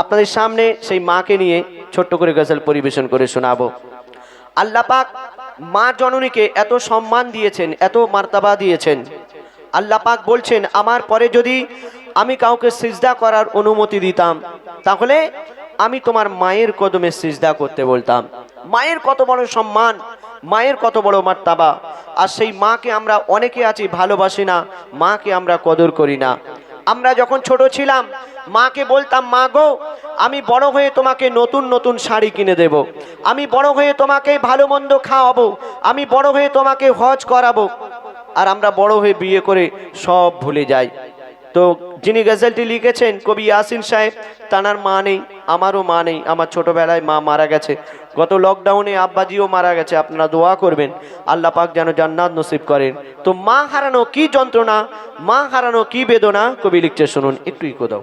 আপনাদের সামনে সেই মাকে নিয়ে ছোট্ট করে গজল পরিবেশন করে শোনাবো। আল্লাহ পাক মা জননীকে এত সম্মান দিয়েছেন, এত মার্তাবা দিয়েছেন। আল্লাহ পাক বলছেন, আমার পরে যদি আমি কাউকে সিজদা করার অনুমতি দিতাম, তাহলে আমি তোমার মায়ের কদমে সিজদা করতে বলতাম। মায়ের কত বড় সম্মান, মায়ের কত বড় মার্তাবা। আর সেই মাকে আমরা অনেকে আছি ভালোবাসি না, মাকে আমরা কদর করি না। আমরা যখন ছোট ছিলাম, মাকে বলতাম, মা গো, আমি বড় হয়ে তোমাকে নতুন নতুন শাড়ি কিনে দেব। আমি বড় হয়ে তোমাকে ভালো মন্দ খাওয়াবো। আমি বড় হয়ে তোমাকে হজ করাবো। আর আমরা বড় হয়ে বিয়ে করে সব ভুলে যাই। তো যিনি গজলটি লিখেছেন, কবি ইয়াসিন সাহেব, তানার মা নেই, আমারও মা নেই, আমার ছোটবেলায় মা মারা গেছে। গত লকডাউনে আব্বাজিও মারা গেছে, আপনারা দোয়া করবেন, আল্লাহ পাক যেন জান্নাত নসিব করেন। তো মা হারানো কি যন্ত্রণা, মা হারানো কি বেদনা? কবি লিখছে, শুনুন, একটু ইকো দাও।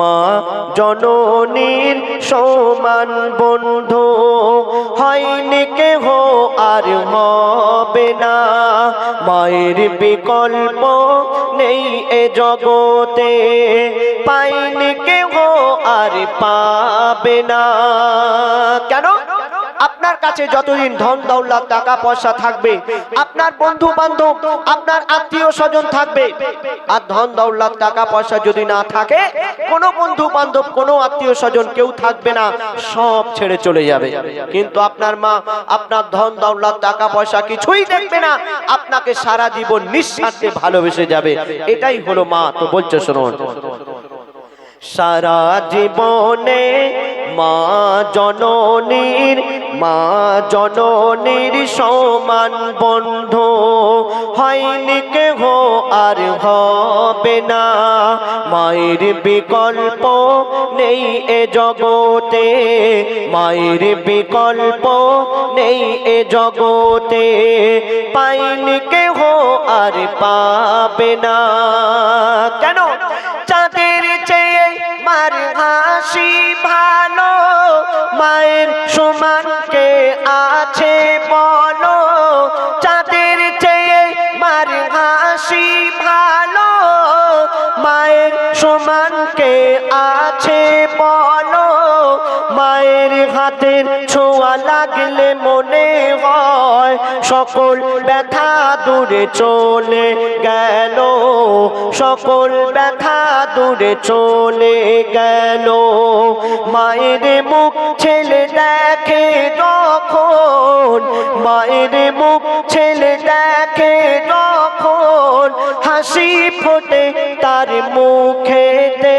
মা, জননীর সমান বন্ধু। হয়নি কেহ আর হবে না। মায়ের বিকল্প নেই এ জগতে। পাইনি কেহ আর পাবে না। কেন? আপনার কাছে যতদিন ধন, দৌলত, টাকা, পয়সা থাকবে, আপনার বন্ধু বান্ধব, আপনার আত্মীয় স্বজন থাকবে, আর ধন, দৌলত, টাকা, পয়সা যদি না থাকে, কোনো বন্ধু বান্ধব, কোনো আত্মীয় স্বজন কেউ থাকবে না, সব ছেড়ে চলে যাবে। কিন্তু আপনার মা, আপনার ধন, দৌলত, টাকা, পয়সা কিছুই দেখবে না, আপনাকে সারা জীবন নিঃস্বার্থে ভালোবেসে যাবে। এটাই হলো মা, তো বলছে শুনুন সারা জীবনে মা জননীর মা জননীর সমান বন্ধু, হয়নি কেহ আর হবে না। মায়ের বিকল্প নেই এ জগতে, মায়ের বিকল্প নেই এ জগতে, পাইনি কেহ আর পাবে না। কেন? চাঁদের চেয়ে মার হাসি ভালো, মায়ের আছে বলো, চাঁদের চেয়ে মার হাসি ভালো। মায়ের সমান কে আছে বলো, মায়ের হাতের ছোঁয়া লাগলে মনে হয় সকল ব্যথা দূরে চলে গেল। সকল ব্যথা দূরে চলে গেল। মায়ের মুখ ছেলে দেখে তখন মায়ের মুখ ছেলে দেখে তখন হাসি ফোটে তার মুখেতে।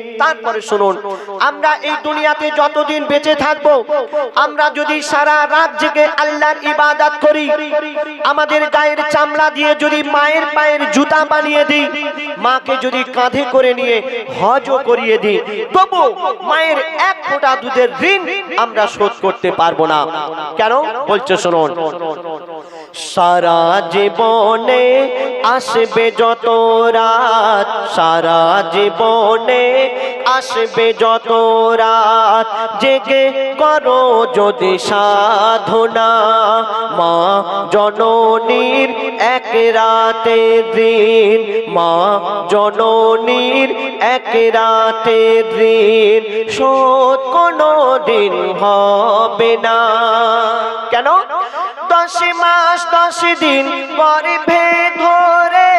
তারপরে শুনুন, আমরা এই দুনিয়াতে যতদিন বেঁচে থাকব, আমরা যদি সারা রাত জেগে আল্লাহর ইবাদত করি, আমাদের গায়ের চামড়া দিয়ে যদি মায়ের পায়ের জুতা বানিয়ে দিই, মাকে যদি কাঁধে করে নিয়ে হজও করিয়ে দিই, তবু মায়ের এক ফোঁটা দুধের ঋণ আমরা শোধ করতে পারব না। কেন? বলছে, শুনুন। সারা জীবনে আসবে যত রাত, সারা জীবনে আসবে যত রাত। জেগে করো যদি সাধনা। মা জননীর এক রাতে দিন। মা জননীর এক রাতে দিন। শোধ কোনো দিন হবে না। কেন? দশ মাস দশ দিন গর্ভে ধরে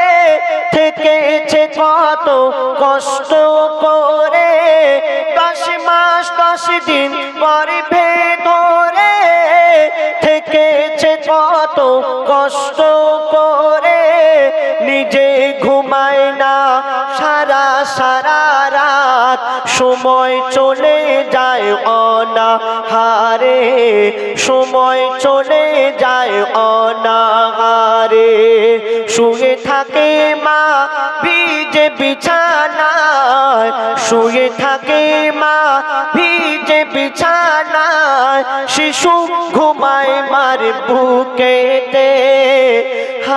থেকেছে কত কষ্ট করে। দশ দিন গর্ভে ধরে থেকেছে কত কষ্ট করে। নিজে ঘুমায় না, সারা সারা রাত সময় চলে যায় অনা হারে সময় চলে যায় অনা হারে শুয়ে থাকে মা ভিজে বিছানায়, শুয়ে থাকে মা বিছানায় শিশু ঘুমায় মার বুকেতে।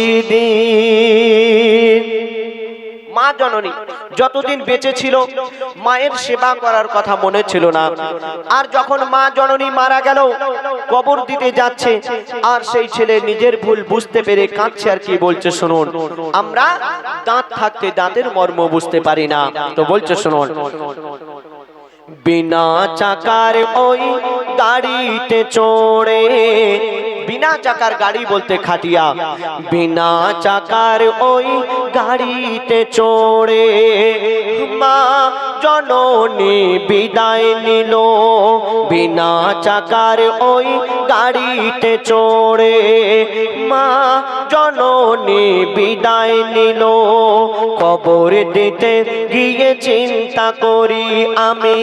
সেদিন মা জননী, যতদিন বেঁচে ছিল, মায়ের সেবা করার কথা মনে ছিল না। আর যখন মা জননী মারা গেল, কবর দিতে যাচ্ছে, আর সেই ছেলে নিজের ভুল বুঝতে পেরে কাঁদছে আর কি বলছে, শুনুন। আমরা দাঁত থাকতে দাঁতের মর্ম বুঝতে পারি না, তো বলছে, শুনুন। বিনা চাকার ওই গাড়িতে চড়ে বিনা চাকার গাড়ি বলতে খাটিয়া, বিনা চাকার ওই গাড়িতে চড়ে। মা জননী বিদায় নিল, বিনা চাকার ওই গাড়িতে চড়ে। মা জননী বিদায় নিল। কবর দিতে গিয়ে চিন্তা করি আমি।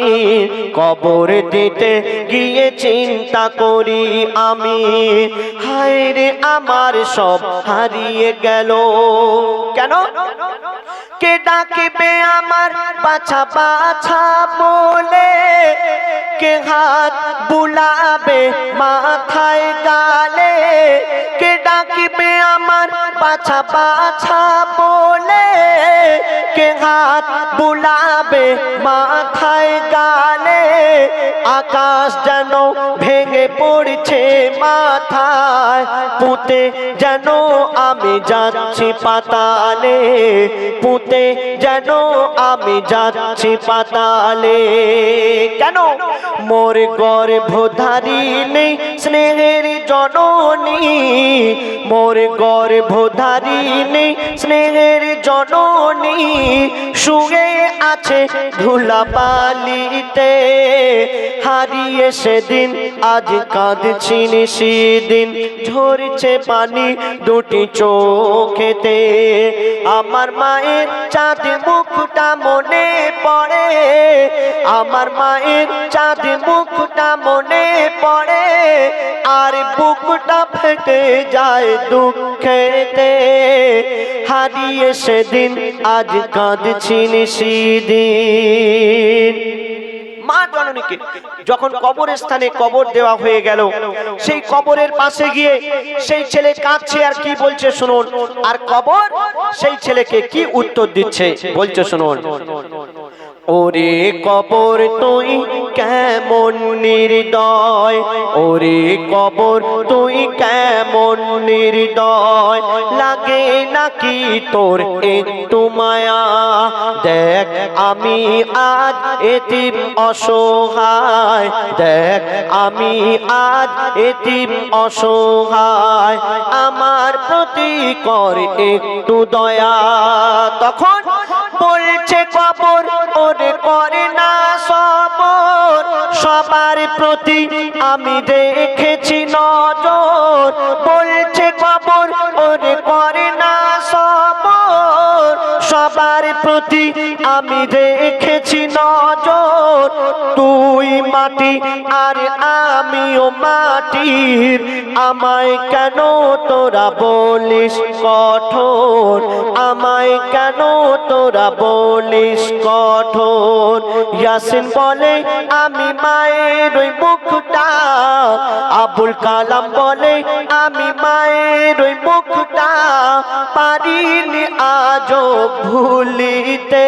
কবর দিতে গিয়ে চিন্তা করি আমি। হায় রে আমার সব হারিয়ে গেল। কেন? কে ডাকিবে আমার বাছা বাছা বলে? কে হাত বুলাবে মাথায় গালে? কে ডাকিবে আমার বাছা বাছা বলে? কে হাত বুলাবে মাথায় গালে? আকাশ যেন ভেঙে পড়ছে মাথায়, পুঁতে যেন আমি যাচ্ছি পাতালে। পুঁতে যেন আমি যাচ্ছি পাতালে। কেন? মোর গর্ভধারী নেই স্নেহের জননী, মোর গর্ভধারী নেই স্নেহের জননী, শুয়ে আছে ধুলা পালিতে হারিয়ে সেদিন, আজ কাঁদছিন সেদিন ঝরছে পানি দুটি চোখেতে। আমার মায়ের চাঁদ মুখটা মনে পড়ে। আমার মায়ের চাঁদ মুখটা মনে পড়ে। আর বুকটা ফেটে যায় দুঃখেতে হারিয়ে সেদিন আজ কাঁদছিন সেদিন মা জননীকে যখন কবর স্থানে কবর দেওয়া হয়ে গেল, সেই কবরের পাশে গিয়ে সেই ছেলে কাঁদছে আর কি বলছে শুনুন। আর কবর সেই ছেলেকে কি উত্তর দিচ্ছে বলছে শুনুন। ওরে কবর তুই কেমন নির্দয়? ওরে কবর তুই কেমন নির্দয়? লাগে নাকি তোর একটু মায়া? দেখ আমি আজ এতিম অসহায়। দেখ আমি আজ এতিম অসহায়। আমার প্রতি কর একটু দয়া। তখন বলছে কবর, ওরে করে না সবর। সবার প্রতি আমি দেখেছি নজর। বলছে কবর, ওরে করে না সবর। সবার প্রতি আমি রেখেছি নজর। তুই মাটি আর আমিও মাটির, আমায় কেন তোরা বলিস কঠোর? আমায় কেন তোরা বলিস কঠোর? ইয়াসিন বলে, আমি মায়ের ওই মুখটা। আবুল কালাম বলে, আমি মায়ের ওই মুখটা। পারিনি আজও ভুলিতে।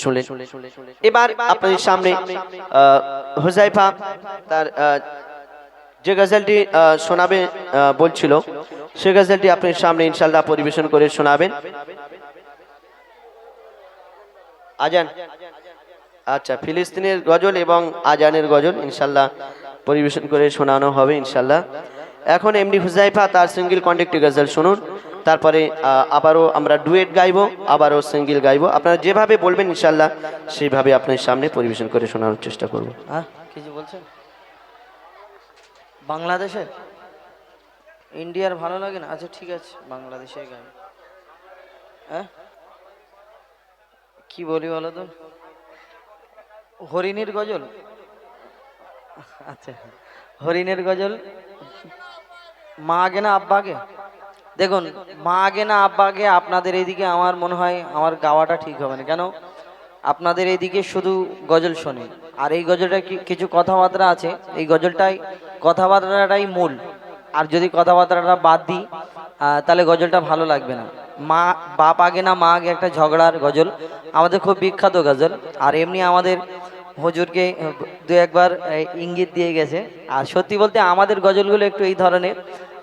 শুনলে এবার আপনাদের সামনে হুজাইফা তার যে গজলটি শোনাবে বলছিল সে গজলটি আপনার সামনে ইনশাল্লাহ পরিবেশন করে শোনাবেন। আজান। আচ্ছা ফিলিস্তিনের গজল এবং আজানের গজল ইনশাল্লাহ পরিবেশন করে শোনানো হবে ইনশাল্লাহ এখন এমনি হুজাইফা তার সিঙ্গেল কন্টেক্টি গজল শুনুন। তারপরে আবারও আমরা ডুয়েট গাইবো, আবারও সিঙ্গেল গাইবো। আপনারা যেভাবে বলবেন ইনশাল্লাহ, সেইভাবে আপনার সামনে পরিবেশন করে শোনানোর চেষ্টা করব। হ্যাঁ কিছু বলছেন? বাংলাদেশের? ইন্ডিয়ার ভালো লাগে না? আচ্ছা ঠিক আছে বাংলাদেশে গান। হ্যাঁ কি বলি বলো তো? হরিণীর গজল? আচ্ছা হরিণের গজল? মা আগে না আব্বাকে? দেখুন মা আগে না আব্বাকে আপনাদের এইদিকে আমার মনে হয় আমার গাওয়াটা ঠিক হবে না। কেন? আপনাদের এইদিকে শুধু গজল শোনে। আর এই গজলটা কিছু কথাবার্তা আছে? এই গজলটাই, কথাবার্তাটাই মূল। আর যদি কথাবার্তাটা বাদ দিই তাহলে গজলটা ভালো লাগবে না। মা, বাপ আগে না মা আগে একটা ঝগড়ার গজল। আমাদের খুব বিখ্যাত গজল। আর এমনি আমাদের হুজুরকে দু একবার ইঙ্গিত দিয়ে গেছে। আর সত্যি বলতে আমাদের গজলগুলো একটু এই ধরনের,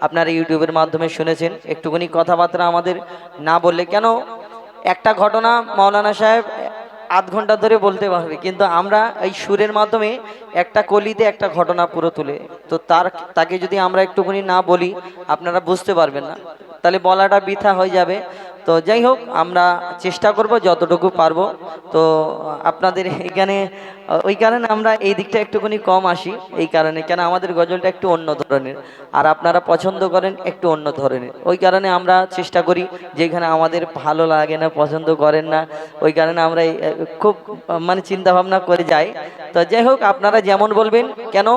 আপনারা ইউটিউবের মাধ্যমে শুনেছেন। একটুখানি কথাবার্তা আমাদের না বললে কেন? একটা ঘটনা মাওলানা সাহেব আধ ঘণ্টা ধরে বলতে পারবে, কিন্তু আমরা এই সুরের মাধ্যমে একটা কলিতে একটা ঘটনা পুরো তুলে। তো তার, তাকে যদি আমরা একটুখানি না বলি, আপনারা বুঝতে পারবেন না। তাহলে বলাটা বৃথা হয়ে যাবে। তো যাই হোক, আমরা চেষ্টা করব যতটুকু পারব। তো আপনাদের এখানে ওই কারণে আমরা এই দিকটা একটুখানি কম আসি, এই কারণে। কেন আমাদের গজলটা একটু অন্য ধরনের, আর আপনারা পছন্দ করেন একটু অন্য ধরনের। ওই কারণে আমরা চেষ্টা করি যেখানে আমাদের ভালো লাগে না, পছন্দ করেন না, ওই কারণে আমরা খুব মানে চিন্তা ভাবনা করে যাই। তো যাই হোক, আপনারা যেমন বলবেন, কেন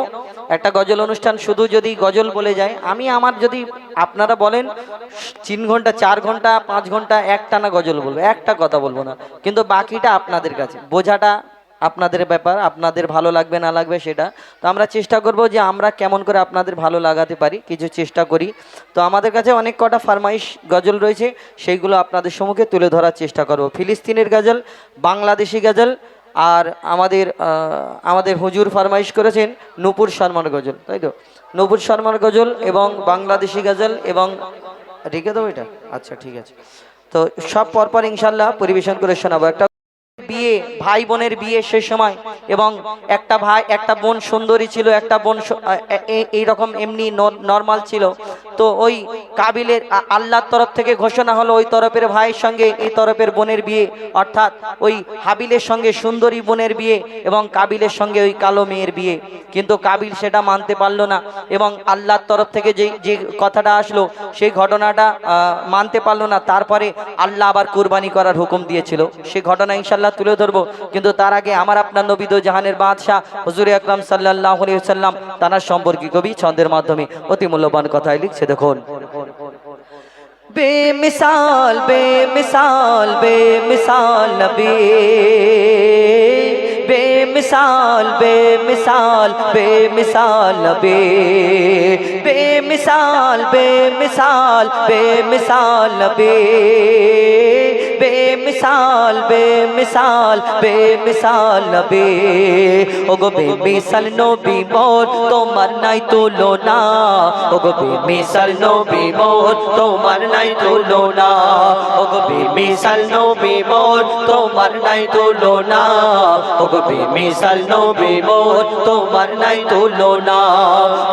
একটা গজল অনুষ্ঠান শুধু যদি গজল বলে যায়, আমি আমার যদি আপনারা বলেন, তিন ঘণ্টা, চার ঘণ্টা, পাঁচ ঘণ্টা একটানা গজল বলব, একটা কথা বলব না। কিন্তু বাকিটা আপনাদের কাছে, বোঝাটা আপনাদের ব্যাপার, আপনাদের ভালো লাগবে, না লাগবে সেটা। তো আমরা চেষ্টা করব যে আমরা কেমন করে আপনাদের ভালো লাগাতে পারি, কিছু চেষ্টা করি। তো আমাদের কাছে অনেক কটা ফারমাইশ গজল রয়েছে, সেইগুলো আপনাদের সম্মুখে তুলে ধরার চেষ্টা করব। ফিলিস্তিনের গজল, বাংলাদেশি গজল, আর আমাদের আমাদের হুজুর ফরমাইশ করেছেন নূপুর শর্মার গজল, তাই তো? নূপুর শর্মার গজল এবং বাংলাদেশি গজল এবং রেখে দেবো এটা। আচ্ছা ঠিক আছে। তো সব পরপর ইনশাল্লাহ পরিবেশন করে শোনাবো। একটা বিয়ে ভাই বোনের বিয়ে সেই সময় এবং একটা ভাই, একটা বোন সুন্দরী ছিল, একটা বোন সু- আ- এ- এ- এইরকম এমনি নর্মাল ছিল। তো ওই কাবিলের আল্লাহর তরফ থেকে ঘোষণা হলো ওই তরফের ভাইয়ের সঙ্গে এই তরফের বোনের বিয়ে। অর্থাৎ ওই হাবিলের সঙ্গে সুন্দরী বোনের বিয়ে এবং কাবিলের সঙ্গে ওই কালো মেয়ের বিয়ে। কিন্তু কাবিল সেটা মানতে পারল না এবং আল্লাহর তরফ থেকে যে যে কথাটা আসলো, সেই ঘটনাটা মানতে পারল না। তারপরে আল্লাহ আবার কুরবানি করার হুকুম দিয়েছিল। সেই ঘটনা ইনশাল্লাহ তুলে ধরবো। কিন্তু তার আগে আমার আপনার নবীদ জাহানের বাদশাহ, হজুর আকরাম সাল্লাহ সাল্লাম তার সম্পর্কে কবি ছন্দের মাধ্যমে অতি মূল্যবান কথাই লিখছে, দেখুন। বেমিসাল বেমিসাল বেমিসাল নবী। বেমিসাল বেমিসাল বেমিসাল নবী বেমিসাল বেমিসাল বেমিসাল নবী বেমিসাল বেমিসাল বেমিসাল নবী ওগো বেমিসাল নবী মোর তোমার নাই তুলনা ওগো বেমিসাল নবী মোর তোমার নাই তুলনা ওগো বেমিসাল নবী মোর তোমার নাই তুলনা ওগো বেমিসাল নবী মোর, তোমার নাই তুলনা।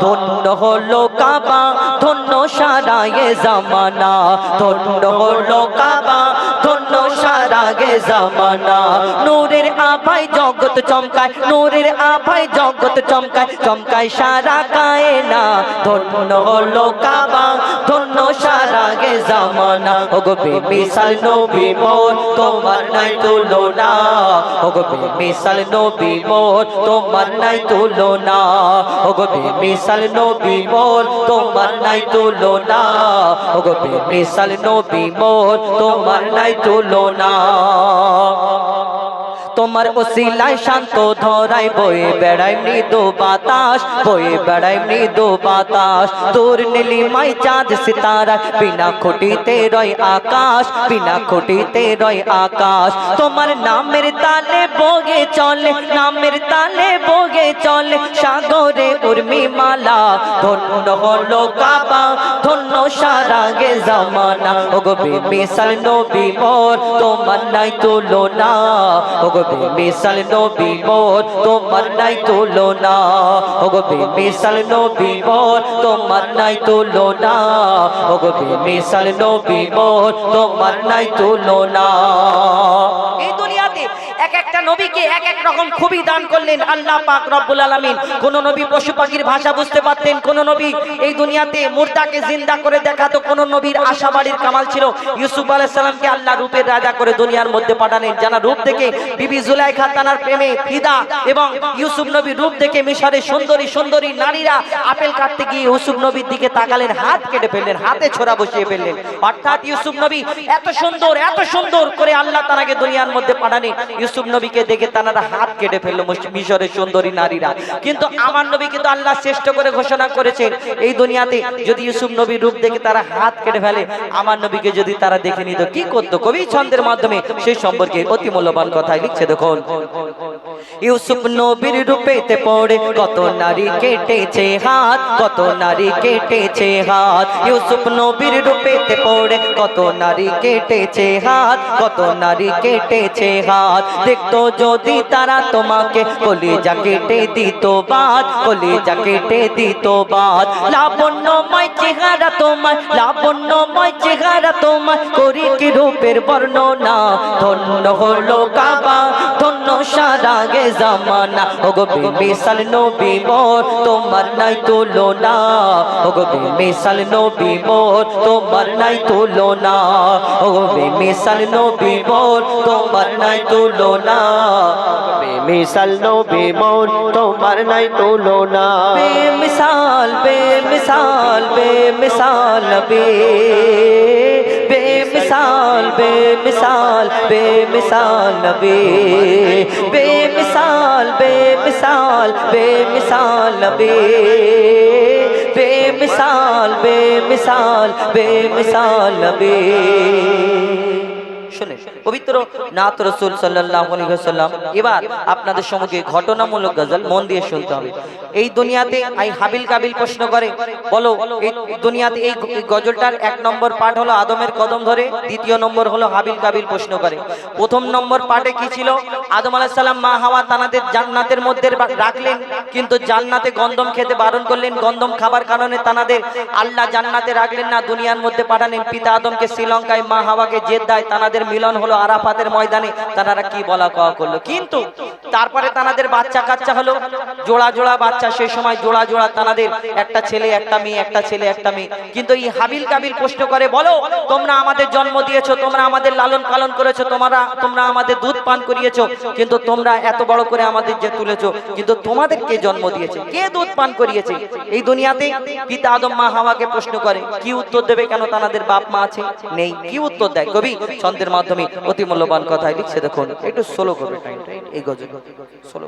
ধন্য হলো কাবা, ধন্য সারা গে জামানা। ধন্য হলো কাবা, ধন্য সারা গে জামানা। নূরের আভাই জগৎ চমকায়, নূরের আভাই জগৎ চমকায় চমকায় সারা কায়না, ধন্য হলো কাবা, ধন্য সারা গে জামানা। ওগো বেমিসাল নবী মোর, তোমার নাই তুলো তুলনা। ওগো বেমিসাল নবী মোর, তোমার নাই তুলো তুলনা। ওগো বেমিসাল নবী মোর, তোমার নাই তুলনা। ওগো বেমিসাল নবী মোর, তোমার নাই তুলনা। তোমার ওসিলায় শান্ত ধরাই, বয়ে বেড়াই মৃদু বাতাস, বয়ে বেড়াই মৃদু বাতাস। তোর নীলিমাই চাঁদ সিতারা, বিনা খুঁটিতে রয় আকাশ, বিনা খুঁটিতে রয় আকাশ। তোমার নামের তালে বগে চলে, নামের তালে বগে চলে, সাগরে উর্মি মালা, ধন্য হলো কাবা, ধন্য সারা গে জামানা। ওগো বেমিসাল নবী মোর, তোমার নাই তুলো না ওগো বেমিসাল নবী মোর, তোমার নাই তুলনা। ওগো বেমিসাল নবী মোর, তোমার নাই তুলনা। ওগো বেমিসাল নবী মোর, তোমার নাই তুলনা। দুনিয়াতে এক একটা নবীকে এক এক রকম খুবই দান করলেন আল্লাহ পাক রব্বুল আলামিন। কোন নবী পশু পাখির ভাষা বুঝতে পারতেন, কোন নবী এই দুনিয়াতে মুর্দাকে জিন্দা করে দেখাতো, কোন নবীর আশাবাড়ির কামাল ছিল। ইউসুফ আলাইহিস সালামকে আল্লাহ রূপের রাজা করে দুনিয়ার মধ্যে পাঠালেন জানা রূপ দেখে বিবি জুলাইখা তানার প্রেমে ফিদা এবং ইউসুফ নবীর রূপ দেখে মিশরের সুন্দরী সুন্দরী নারীরা আপেল কাটতে গিয়ে ইউসুফ নবীর দিকে তাকালেন, হাত কেটে ফেললেন, হাতে ছোড়া বসিয়ে ফেললেন। অর্থাৎ ইউসুফ নবী এত সুন্দর এত সুন্দর করে আল্লাহ তানাকে দুনিয়ার মধ্যে পাঠালেন। ইউসুফ নবীকে দেখে তানারা হাত কেটে ফেলল মিশরের সুন্দরী নারীরা। কিন্তু আমার নবী কিন্তু আল্লাহ শ্রেষ্ঠ করে ঘোষণা করেছেন। এই দুনিয়াতে যদি ইউসুফ নবীর রূপ দেখে তারা হাত কেটে ফেলে, আমার নবীকে যদি তারা দেখে নিত, কি করতো? কবি ছন্দের মাধ্যমে সেই সম্পর্কে অতি মূল্যবান কথাই লিখছে, দেখুন। ইউসুফ নবীর রূপেতে পড়ে কত নারী কেটেছে হাত, কত নারী কেটেছে হাত। ইউসুফ নবীর রূপেতে পড়ে কত নারী কেটেছে হাত, কত নারী কেটেছে হাত। দেখতো যদি তারা তোমাকে কলিজা কেটে দিত বাদ কলিজা কেটে দিত বাদ। লাবণ্যময় চেহারা তোমার লাবণ্যময় চেহারা তোমার করি কি রূপের বর্ণনা। ধন্য হলো কাবা, ধন্য সারা গে জামানা। ওগো বেমিসাল নবী মোর, তোমার নাই তুলনা। ওগো বেমিসাল নবী মোর, তোমার নাই তুলনা। ওগো বেমিসাল নবী মোর, তোমার নাই তুলনা। বেমিসাল নবী মোর তোমার নাই তুলনা। বেমিসাল বেমিসাল বেমিসাল বে বেমিসাল বেমিসাল বেমিসাল বে বেমিসাল বেমিসাল বেমিসাল বে বেমিসাল বেমিসাল বেমিসাল বে শুনে, পবিত্র নাত রসুল ওয়াসাল্লাম, এবার আপনাদের সম্মুখে ঘটনামূলক গজল মন দিয়ে শুনতে হবে। এই দুনিয়াতে এই হাবিল কাবিল প্রশ্ন করে, বলো, এই দুনিয়াতে এই গজলটার এক নম্বর পাঠ হলো আদমের কদম ধরে, দ্বিতীয় নম্বর হলো হাবিল কাবিল প্রশ্ন করে। প্রথম নম্বর পাঠে কি ছিল? আদম আলাইহিস সালাম মা হাওয়া তানাদের জান্নাতের মধ্যে রাখলেন, কিন্তু জান্নাতে গন্ধম খেতে বারণ করলেন। গন্ধম খাবার কারণে তানাদের আল্লাহ জান্নাতে রাখলেন না, দুনিয়ার মধ্যে পাঠালেন। পিতা আদমকে শ্রীলঙ্কায় মা হাওয়াকে জেদ্দায় তানাদের মিলন হলো আরাফাতের ময়দানে। তানারা কি বলা কওয়া করল? কিন্তু তারপরে তানাদের বাচ্চা কাচ্চা হলো। জোড়া জোড়া বাচ্চা সেই সময় জোড়া জোড়া তানাদের, একটা ছেলে, একটা মেয়ে, একটা ছেলে, একটা মেয়ে। কিন্তু এই হাবিল কাবিল প্রশ্ন করে, বলো, তোমরা আমাদের জন্ম দিয়েছ, তোমরা আমাদের লালন পালন করেছ, তোমরা তোমরা আমাদের দুধ পান করিয়েছো, কিন্তু তোমরা এত বড় করে আমাদের যে তুলেছো, কিন্তু তোমাদের কে জন্ম দিয়েছে? কে দুধ পান করিয়েছে? এই দুনিয়াতে পিতা আদম, মা হাওয়াকে প্রশ্ন করে, কি উত্তর দেবে কেন তাদের বাপ মা আছে? নেই। কি উত্তর দেয়? কবি, ছন্দের মাধ্যমে অতি মূল্যবান কথাই লিখছে দেখুন একটু সোলো করবে এই গজল সোলো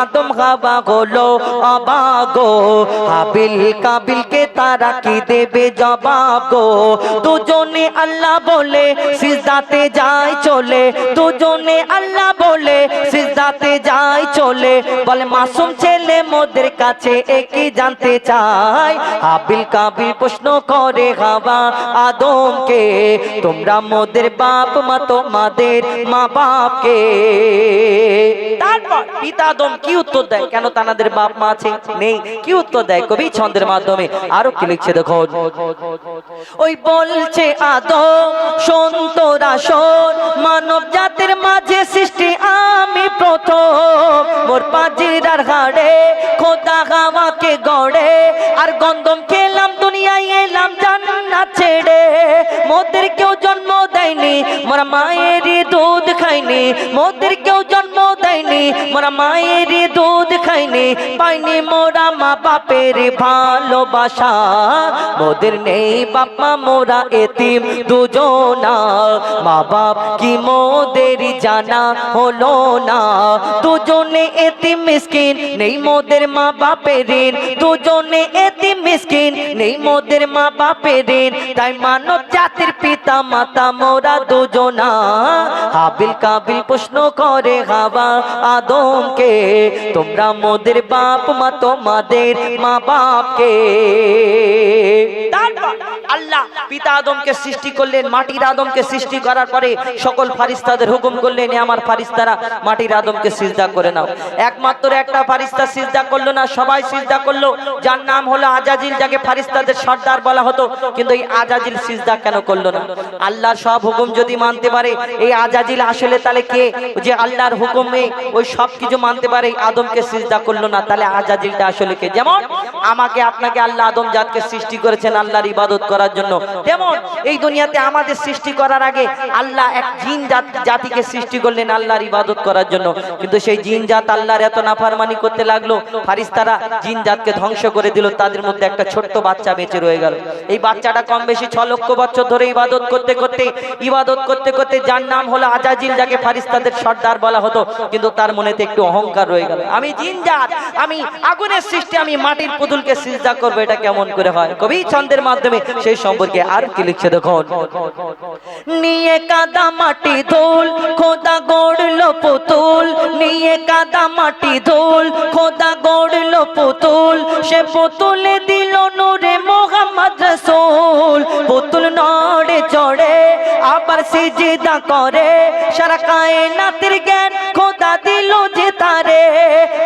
আদম হাবা হলো অবাগো হাবিল কাবিলকে তারা কি দেবে জবাব গো দুজনে আল্লাহ বলে, সিজদাতে যায় চলে। দুজনে আল্লাহ বলে, সিজদাতে যায় চলে। বলে, মাসুম ছেলে মোদের কাছে একই জানতে চায় হাবিল কাবিল প্রশ্ন করে হাওয়া আদমকে, তোমরা মোদের বাপ মা তোমাদের মা বাপকে তারপর পিতা আদম কি উত্তর দেয়? কেন তানাদের বাপ মা আছে? নেই। কি উত্তর দেয়? কবি ছন্দের মাধ্যমে। আরও কি লিখছে দেখো ওই বলছে আদম শোন তোরা শোন মানব জাতির মাঝে সৃষ্টি, আমি প্রথম। মোর পাজিরার হাড়ে খোদা হাওয়াকে গড়ে। আর গন্ধম খেলাম, দুনিয়ায় এলাম, জান্নাত ছেড়ে। মোদের কেউ জন্ম দেয়নি, মোরা মায়েরই দুধ খাইনি মোদের কেউ জন্ম দেয়নি, মোরা মায়েরই দুধ খাইনি, পাইনি মোরা মা বাপের ভালোবাসা। মোদের নেই বাপমা মোরা এতিম দুজনা। মা বাপ কি মোদের জানা হলো না। দুজনে এতিম মিসকিন, নেই মোদের মা বাপের দুজনে এতিম মিসকিন, নেই মোদের মা বাপের তাই মানব জাতির পিতা মাতা মোরা দুজনা। হাবিল কাবিল প্রশ্ন করে হাওয়া আদমকে, তোমরা মোদের বাপ মা, তোমাদের মা বাপকে। আল্লাহ পিতা আদমকে সৃষ্টি করলেন, মাটির আদমকে সৃষ্টি করার পরে সকল ফারিস্তাদের হুকুম করলেন আমার ফারিস্তারা, মাটির আদমকে সিজদা করে নাও। একমাত্র একটা ফারিস্তা সিজদা করল না, সবাই সিজদা করল। যার নাম হলো আজাজিল, যাকে ফারিস্তাদের সর্দার বলা হতো, কিন্তু এই আজাজিল সিজদা কেন করল না? আল্লাহর সব হুকুম যদি মানতে পারে, এই আজাজিল আসলে তাহলে কে? যে আল্লাহর হুকুমে ওই সব কিছু মানতে পারে, আদমকে সিজদা করল না, তাহলে আজাজিলটা আসলে কে? যেমন আমাকে, আপনাকে আল্লাহ আদম জাতকে সৃষ্টি করেছেন আল্লাহর ইবাদত করার জন্য। তেমন এই দুনিয়াতে আমাদের সৃষ্টি করার আগে আল্লাহ এক জিন জাত, জাতিকে সৃষ্টি করলেন আল্লাহর ইবাদত করার জন্য। কিন্তু সেই জিন জাত আল্লাহর এত নাফারমানি করতে লাগল, ফারিস্তারা জিন জাতকে ধ্বংস করে দিল, তাদের মধ্যে একটা ছোট্ট বাচ্চা বেঁচে রয়ে গেল। এই বাচ্চাটা কম বেশি ছ লক্ষ বছর ধরে ইবাদত করতে করতে, ইবাদত করতে করতে যার নাম হলো আজাজিল যাকে ফারিস্তাদের সর্দার বলা হতো, কিন্তু তার মনেতে একটু অহংকার রয়ে গেল। আমি জিন জাত আমি আগুনের সৃষ্টি, আমি মাটির পুতুলকে সিজদা করব, এটা কেমন করে হয়? কবি ছন্দের মাধ্যমে সেই সম্পর্কে আর কি লিখছে দেখুন? নিয়ে কাদা মাটি ধুল, খোদা গড়লো পুতুল। নিয়ে কাদা মাটি ধুল, খোদা গড়লো পুতুল। সে পুতুলে দিল নূরে মোহাম্মদ রসুল। পুতুল নড়ে আবার সিজদা করে। সারা কায়নাতের জ্ঞান খোদা দিল যে তারে।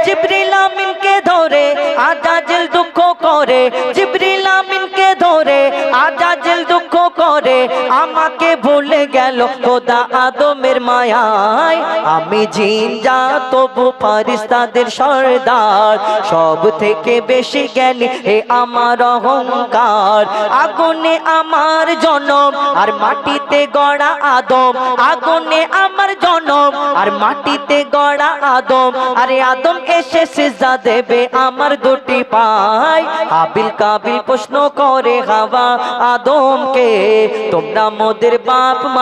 জিবরিল আমিনকে ধরে আজাজিল দুঃখ করে। জিবরিল আমিনকে ধরে আজাজিল দুঃখ করে। আমাকে ভুলে গেল খোদা আদমের মায়ায়। আমি জিন যা তবু ফারিস্তাদের সর্দার। সব থেকে বেশি জ্ঞানী হে আমার অহংকার। আগুনে আমার জনম, আর মাটিতে গড়া আদম। আগুনে আমার জনম, আর মাটিতে গড়া আদম। আরে আদম এসে সিজা দেবে আমার দুটি পায়। হাবিল কাবিল প্রশ্ন করে হাওয়া আদমকে, তোমরা মোদের বাপ মা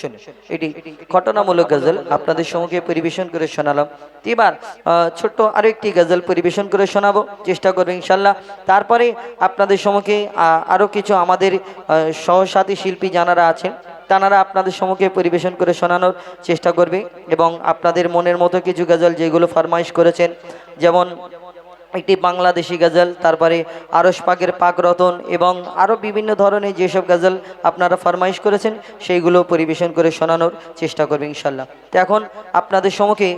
শুনে এটি ঘটনামূলক গজল। আপনাদের সম্মুখে পরিবেশন করে শোনালাম। এবার ছোট্ট আরও একটি গজল পরিবেশন করে শোনাবো। চেষ্টা করব ইনশাল্লাহ তারপরে আপনাদের সম্মুখে আহ, আরও কিছু আমাদের সহসাথী শিল্পী যারা আছেন তানারা আপনাদের সম্মুখে পরিবেশন করে শোনানোর চেষ্টা করবে এবং আপনাদের মনের মতো কিছু গজল যেগুলো ফরমাইশ করেছেন যেমন একটি বাংলাদেশি গাজল, তারপরে আরস পাকের পাক রতন এবং আরও বিভিন্ন ধরনের যেসব গাজল আপনারা ফরমাইশ করেছেন, সেইগুলো পরিবেশন করে শোনানোর চেষ্টা করবে ইনশাল্লাহ। তো এখন আপনাদের সম্মুখে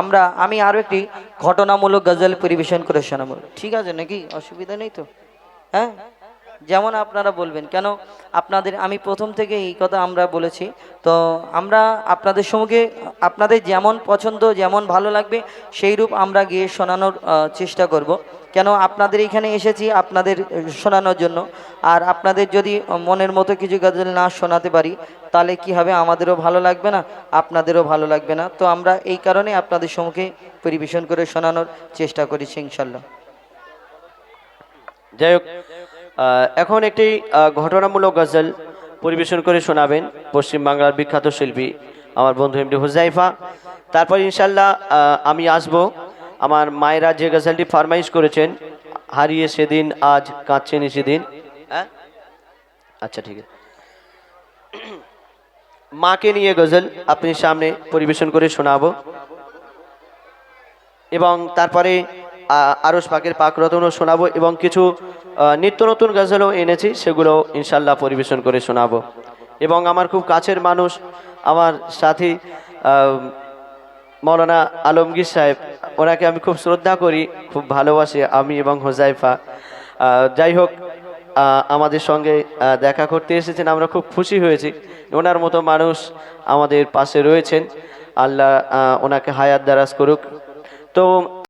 আমরা, আমি আরও একটি ঘটনামূলক গাজল পরিবেশন করে শোনাবো। ঠিক আছে নাকি? অসুবিধা নেই তো? হ্যাঁ? যেমন আপনারা বলবেন, কেন আপনাদের, আমি প্রথম থেকে এই কথা আমরা বলেছি, তো আমরা আপনাদের সঙ্গে আপনাদের যেমন পছন্দ, যেমন ভালো লাগবে সেই রূপ আমরা গিয়ে শোনানোর চেষ্টা করব। কেন আপনাদের এখানে এসেছি আপনাদের শোনানোর জন্য, আর আপনাদের যদি মনের মতো কিছু গজল না শোনাতে পারি, তাহলে কি হবে? আমাদেরও ভালো লাগবে না, আপনাদেরও ভালো লাগবে না। তো আমরা এই কারণে আপনাদের সম্মুখে পরিবেশন করে শোনানোর চেষ্টা করেছি ইনশাল্লাহ যাই হোক এখন একটি ঘটনামূলক গজল পরিবেশন করে শোনাবেন পশ্চিমবাংলার বিখ্যাত শিল্পী আমার বন্ধু এমডি হুজাইফা। তারপর ইনশাল্লাহ আমি আসব। আমার মায়েরা যে গজলটি ফরমাইশ করেছেন, হারিয়ে সেদিন আজ কাঁদছেন সেদিন। হ্যাঁ? আচ্ছা ঠিক আছে। মাকে নিয়ে গজল আপনি সামনে পরিবেশন করে শোনাবো। এবং তারপরে আহ, আরশ পাক পাকরতনও শোনাবো এবং কিছু নিত্য নতুন গজলও এনেছি সেগুলো ইনশাল্লাহ পরিবেশন করে শোনাবো। এবং আমার খুব কাছের মানুষ আমার সাথী মৌলানা আলমগীর সাহেব ওনাকে আমি খুব শ্রদ্ধা করি খুব ভালোবাসি আমি এবং হোজাইফা। যাই হোক আমাদের সঙ্গে দেখা করতে এসেছেন আমরা খুব খুশি হয়েছি। ওনার মতো মানুষ আমাদের পাশে রয়েছেন। আল্লাহ ওনাকে হায়াত দারাজ করুক। তো